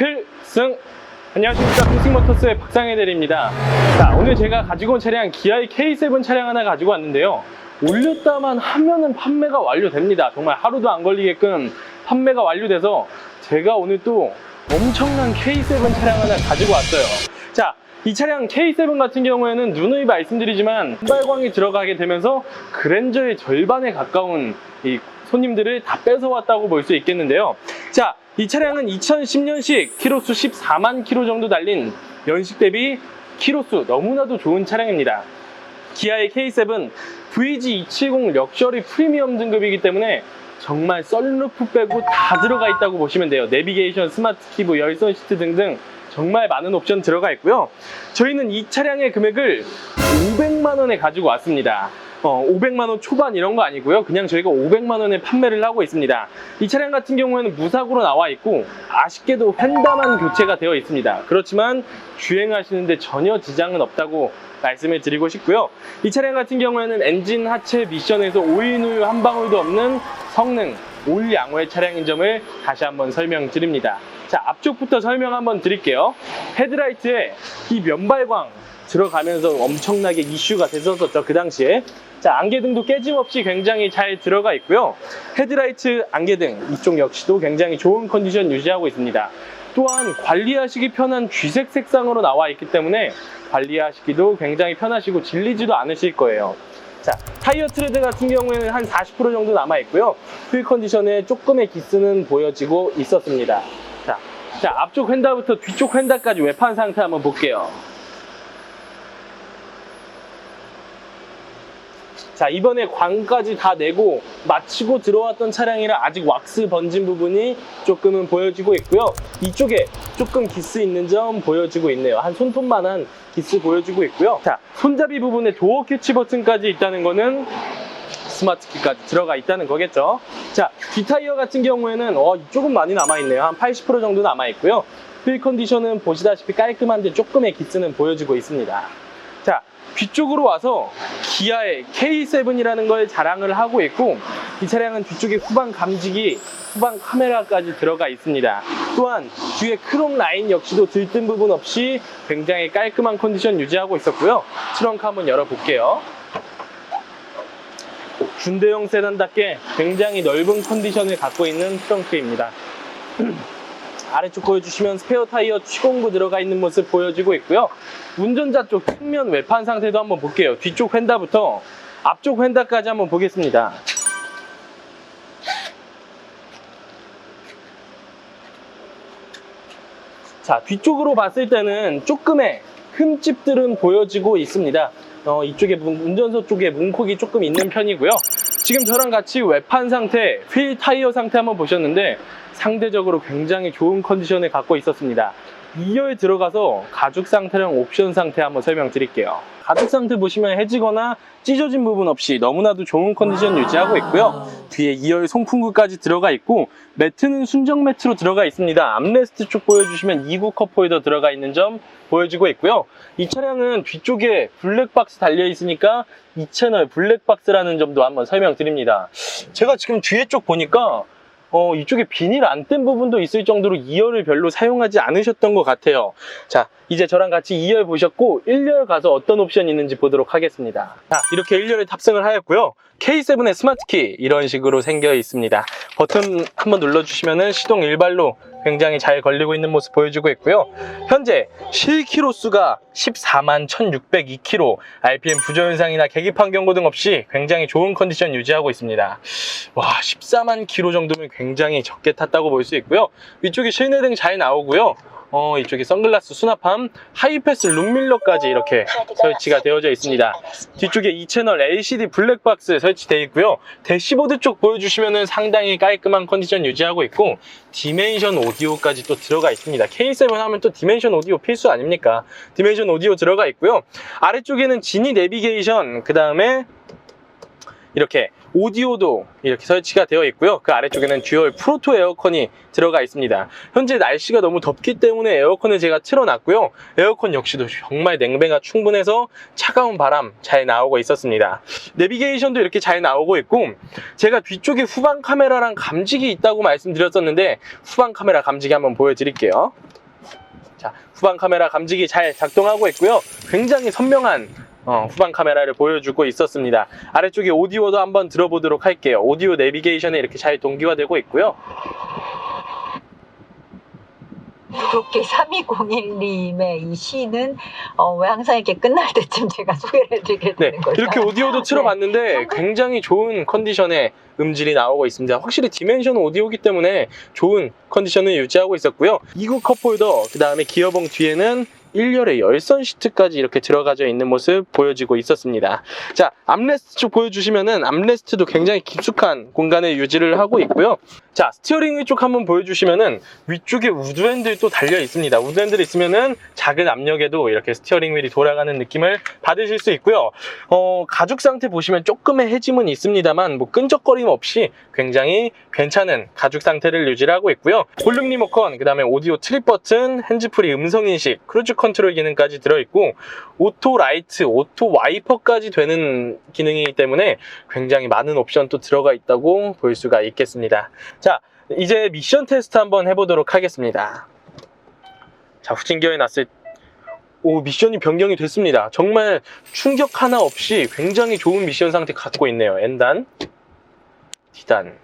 필승! 안녕하십니까 필승모터스의 박상혜 대리입니다. 자, 오늘 제가 가지고 온 차량 기아의 K7 차량 하나 가지고 왔는데요. 올렸다만 하면은 판매가 완료됩니다. 정말 하루도 안 걸리게끔 판매가 완료돼서 제가 오늘 또 엄청난 K7 차량 하나 가지고 왔어요. 자, 이 차량 K7 같은 경우에는 누누이 말씀드리지만 발광이 들어가게 되면서 그랜저의 절반에 가까운 이 손님들을 다 뺏어왔다고 볼 수 있겠는데요. 자, 이 차량은 2010년식 키로수 14만 키로 정도 달린 연식 대비 키로수 너무나도 좋은 차량입니다. 기아의 K7 VG270 럭셔리 프리미엄 등급이기 때문에 정말 썬루프 빼고 다 들어가 있다고 보시면 돼요. 내비게이션, 스마트 키브, 열선 시트 등등 정말 많은 옵션 들어가 있고요. 저희는 이 차량의 금액을 500만 원에 가지고 왔습니다. 어, 500만 원 초반 이런 거 아니고요. 그냥 저희가 500만 원에 판매를 하고 있습니다. 이 차량 같은 경우에는 무사고로 나와 있고 아쉽게도 휀다만 교체가 되어 있습니다. 그렇지만 주행하시는데 전혀 지장은 없다고 말씀을 드리고 싶고요. 이 차량 같은 경우에는 엔진 하체 미션에서 오일 우유 한 방울도 없는 성능 올 양호의 차량인 점을 다시 한번 설명드립니다. 자, 앞쪽부터 설명 한번 드릴게요. 헤드라이트에 이 면발광 들어가면서 엄청나게 이슈가 됐었었죠, 그 당시에. 자, 안개등도 깨짐없이 굉장히 잘 들어가 있고요. 헤드라이트 안개등 이쪽 역시도 굉장히 좋은 컨디션 유지하고 있습니다. 또한 관리하시기 편한 쥐색 색상으로 나와 있기 때문에 관리하시기도 굉장히 편하시고 질리지도 않으실 거예요. 자, 타이어 트레드 같은 경우에는 한 40% 정도 남아 있고요. 휠 컨디션에 조금의 기스는 보여지고 있었습니다. 자, 자 앞쪽 휀다부터 뒤쪽 휀다까지 외판 상태 한번 볼게요. 자, 이번에 광까지 다 내고 마치고 들어왔던 차량이라 아직 왁스 번진 부분이 조금은 보여지고 있고요. 이쪽에 조금 기스 있는 점 보여지고 있네요. 한 손톱만한 기스 보여지고 있고요. 자, 손잡이 부분에 도어 캐치 버튼까지 있다는 거는 스마트 키까지 들어가 있다는 거겠죠. 자, 뒷타이어 같은 경우에는 어, 이쪽은 많이 남아있네요. 한 80% 정도 남아있고요. 휠 컨디션은 보시다시피 깔끔한데 조금의 기스는 보여지고 있습니다. 자, 뒤쪽으로 와서 기아의 K7이라는 걸 자랑을 하고 있고 이 차량은 뒤쪽에 후방 감지기, 후방 카메라까지 들어가 있습니다. 또한 뒤에 크롬 라인 역시도 들뜬 부분 없이 굉장히 깔끔한 컨디션 유지하고 있었고요. 트렁크 한번 열어볼게요. 군대용 세단답게 굉장히 넓은 컨디션을 갖고 있는 트렁크입니다. 아래쪽 보여주시면 스페어 타이어 취공구 들어가 있는 모습 보여지고 있고요. 운전자 쪽 측면 외판 상태도 한번 볼게요. 뒤쪽 휀다부터 앞쪽 휀다까지 한번 보겠습니다. 자, 뒤쪽으로 봤을 때는 조금의 흠집들은 보여지고 있습니다. 어, 이쪽에 문- 운전석 쪽에 문콕이 조금 있는 편이고요. 지금 저랑 같이 외판 상태, 휠 타이어 상태 한번 보셨는데 상대적으로 굉장히 좋은 컨디션을 갖고 있었습니다. 2열 들어가서 가죽 상태랑 옵션 상태 한번 설명드릴게요. 가죽 상태 보시면 해지거나 찢어진 부분 없이 너무나도 좋은 컨디션 유지하고 있고요. 뒤에 2열 송풍구까지 들어가 있고 매트는 순정 매트로 들어가 있습니다. 암레스트 쪽 보여주시면 2구 컵 홀더 들어가 있는 점 보여지고 있고요. 이 차량은 뒤쪽에 블랙박스 달려 있으니까 이 채널 블랙박스라는 점도 한번 설명드립니다. 제가 지금 뒤에 쪽 보니까 어, 이쪽에 비닐 안 뗀 부분도 있을 정도로 2열을 별로 사용하지 않으셨던 것 같아요. 자, 이제 저랑 같이 2열 보셨고 1열 가서 어떤 옵션이 있는지 보도록 하겠습니다. 자, 이렇게 1열에 탑승을 하였고요. K7의 스마트키 이런 식으로 생겨 있습니다. 버튼 한번 눌러주시면 시동 일발로 굉장히 잘 걸리고 있는 모습 보여주고 있고요. 현재 실키로 수가 14만 1602km, RPM 부조 현상이나 계기판 경고 등 없이 굉장히 좋은 컨디션 유지하고 있습니다. 와, 14만 km 정도면 굉장히 적게 탔다고 볼 수 있고요. 위쪽에 실내등 잘 나오고요. 어, 이쪽에 선글라스 수납함, 하이패스 룸밀러까지 이렇게 설치가 되어져 있습니다. 뒤쪽에 2채널 LCD 블랙박스 설치되어 있고요. 대시보드 쪽 보여주시면 상당히 깔끔한 컨디션 유지하고 있고 디멘션 오디오까지 또 들어가 있습니다. K7 하면 또 디멘션 오디오 필수 아닙니까? 디멘션 오디오 들어가 있고요. 아래쪽에는 지니 내비게이션, 그 다음에 이렇게 오디오도 이렇게 설치가 되어 있고요. 그 아래쪽에는 듀얼 프로토 에어컨이 들어가 있습니다. 현재 날씨가 너무 덥기 때문에 에어컨을 제가 틀어놨고요. 에어컨 역시도 정말 냉배가 충분해서 차가운 바람 잘 나오고 있었습니다. 내비게이션도 이렇게 잘 나오고 있고 제가 뒤쪽에 후방 카메라랑 감지기 있다고 말씀드렸었는데 후방 카메라 감지기 한번 보여드릴게요. 자, 후방 카메라 감지기 잘 작동하고 있고요. 굉장히 선명한 어, 후방 카메라를 보여주고 있었습니다. 아래쪽에 오디오도 한번 들어보도록 할게요. 오디오 내비게이션에 이렇게 잘 동기화되고 있고요. 이렇게 3201님의 이 시는 어, 왜 항상 이렇게 끝날 때쯤 제가 소개를 해드리게 네, 되는 거죠? 이렇게 오디오도 틀어봤는데 굉장히 좋은 컨디션의 음질이 나오고 있습니다. 확실히 디멘션 오디오기 때문에 좋은 컨디션을 유지하고 있었고요. 이구 컵홀더, 그 다음에 기어봉 뒤에는 1열의 열선 시트까지 이렇게 들어가져 있는 모습 보여지고 있었습니다. 자, 암레스트 쪽 보여주시면은 암레스트도 굉장히 깊숙한 공간을 유지를 하고 있고요. 자, 스티어링 휠쪽 한번 보여주시면은 위쪽에 우드핸들도 달려 있습니다. 우드핸들 있으면은 작은 압력에도 이렇게 스티어링 휠이 돌아가는 느낌을 받으실 수 있고요. 어, 가죽 상태 보시면 조금의 해짐은 있습니다만 뭐 끈적거림 없이 굉장히 괜찮은 가죽 상태를 유지를 하고 있고요. 볼륨 리모컨, 그 다음에 오디오 트립 버튼, 핸즈프리 음성 인식, 크루즈 컨트롤 기능까지 들어있고 오토 라이트, 오토 와이퍼까지 되는 기능이기 때문에 굉장히 많은 옵션 또 들어가 있다고 볼 수가 있겠습니다. 자, 이제 미션 테스트 한번 해보도록 하겠습니다. 자, 후진기어에 놨을 오, 미션이 변경이 됐습니다. 정말 충격 하나 없이 굉장히 좋은 미션 상태 갖고 있네요. N단, D단.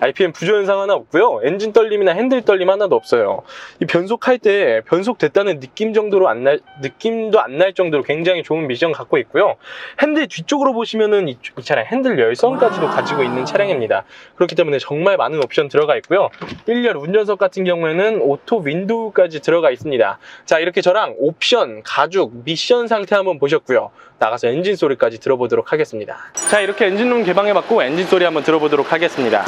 RPM 부조 현상 하나 없고요. 엔진 떨림이나 핸들 떨림 하나도 없어요. 이 변속할 때 변속됐다는 느낌 정도로 안 날, 느낌도 안 날 정도로 굉장히 좋은 미션 갖고 있고요. 핸들 뒤쪽으로 보시면은 이, 이 차량 핸들 열선까지도 가지고 있는 차량입니다. 그렇기 때문에 정말 많은 옵션 들어가 있고요. 1열 운전석 같은 경우에는 오토 윈도우까지 들어가 있습니다. 자, 이렇게 저랑 옵션, 가죽, 미션 상태 한번 보셨고요. 나가서 엔진 소리까지 들어보도록 하겠습니다. 자, 이렇게 엔진룸 개방해봤고 엔진 소리 한번 들어보도록 하겠습니다.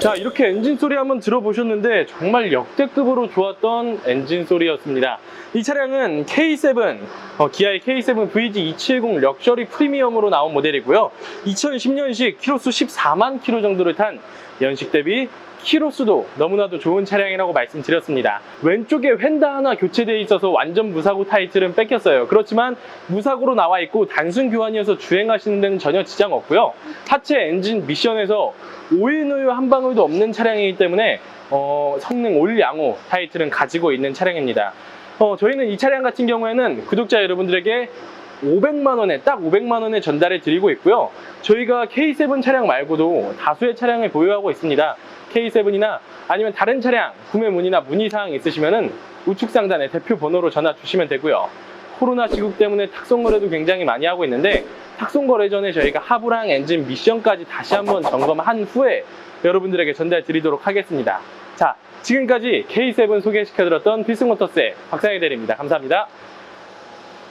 자 이렇게 엔진 소리 한번 들어보셨는데 정말 역대급으로 좋았던 엔진 소리였습니다. 이 차량은 K7 어, 기아의 K7 VG270 럭셔리 프리미엄으로 나온 모델이고요. 2010년식 키로수 14만 킬로 정도를 탄 연식 대비 키로수도 너무나도 좋은 차량이라고 말씀드렸습니다. 왼쪽에 휀다 하나 교체되어 있어서 완전 무사고 타이틀은 뺏겼어요. 그렇지만 무사고로 나와 있고 단순 교환이어서 주행하시는 데는 전혀 지장 없고요. 하체 엔진 미션에서 오일우유 한 방울도 없는 차량이기 때문에 어, 성능 올 양호 타이틀은 가지고 있는 차량입니다. 어, 저희는 이 차량 같은 경우에는 구독자 여러분들에게 500만 원에 딱 500만 원에 전달해 드리고 있고요. 저희가 K7 차량 말고도 다수의 차량을 보유하고 있습니다. K7이나 아니면 다른 차량 구매 문의나 문의 사항 있으시면은 우측 상단에 대표 번호로 전화 주시면 되고요. 코로나 시국 때문에 탁송 거래도 굉장히 많이 하고 있는데 탁송 거래 전에 저희가 하부랑 엔진 미션까지 다시 한번 점검한 후에 여러분들에게 전달 드리도록 하겠습니다. 자, 지금까지 K7 소개시켜드렸던 필승모터스의 박상희 대리입니다. 감사합니다.